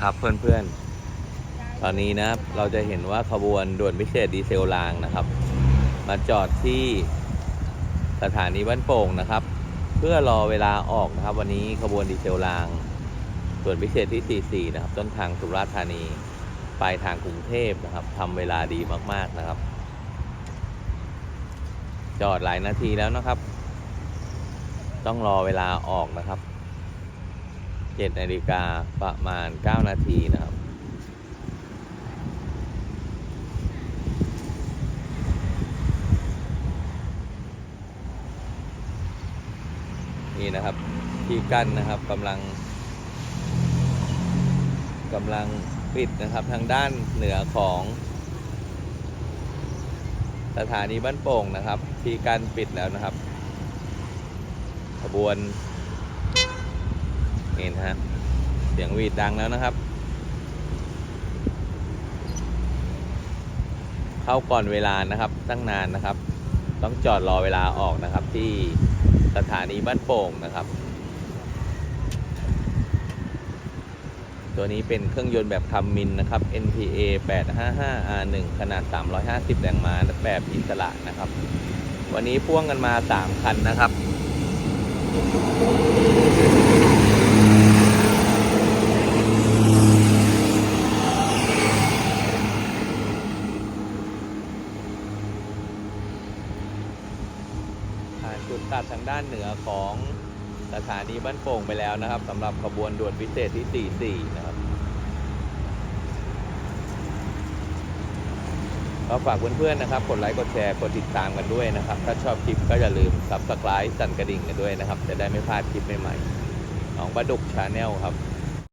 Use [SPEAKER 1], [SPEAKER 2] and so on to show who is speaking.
[SPEAKER 1] ครับเพื่อนๆ ตอนนี้นะครับเราจะเห็นว่าขบวนด่วนพิเศษดีเซลรางนะครับ มาจอดที่สถานีบ้านโป่งนะครับ เพื่อรอเวลาออกนะครับ วันนี้ขบวนดีเซลรางด่วนพิเศษที่ 44 นะครับ ต้นทางสุราษฎร์ธานีปลายทางกรุงเทพนะครับทำเวลาดีมากๆนะครับ จอดหลายนาทีแล้วนะครับ ต้องรอเวลาออกนะครับ 7นาฬิกาประมาณ 9 นาทีนะครับ นี่นะครับที่กั้นนะครับกำลังกำลังปิดนะครับทางด้านเหนือของสถานีบ้านโป่งนะครับ ที่กั้นปิดแล้วนะครับ ขบวน นี่นะฮะเสียงวีดดังแล้วนะครับ เข้าก่อนเวลานะครับ ตั้งนานนะครับ ต้องจอดรอเวลาออกนะครับ ที่สถานีบ้านโป่งนะครับ ตัวนี้เป็นเครื่องยนต์แบบทำมินนะครับ NPA 855 R1 ขนาด 350 แรงม้าแบบอิสระนะครับ วันนี้พ่วงกันมา 3 คันนะครับ ผ่านจุดตัดทางด้านเหนือของสถานีบ้านโป่งไปแล้วนะครับสำหรับขบวนด่วนพิเศษที่ 44 นะครับก็ฝากเพื่อนๆนะครับ กดไลค์กดแชร์กดติดตามกันด้วยนะครับ ถ้าชอบคลิปก็อย่าลืม subscribe สั่นกระดิ่งกันด้วยนะครับ จะได้ไม่พลาดคลิปใหม่ๆของประดุกชาแนลครับ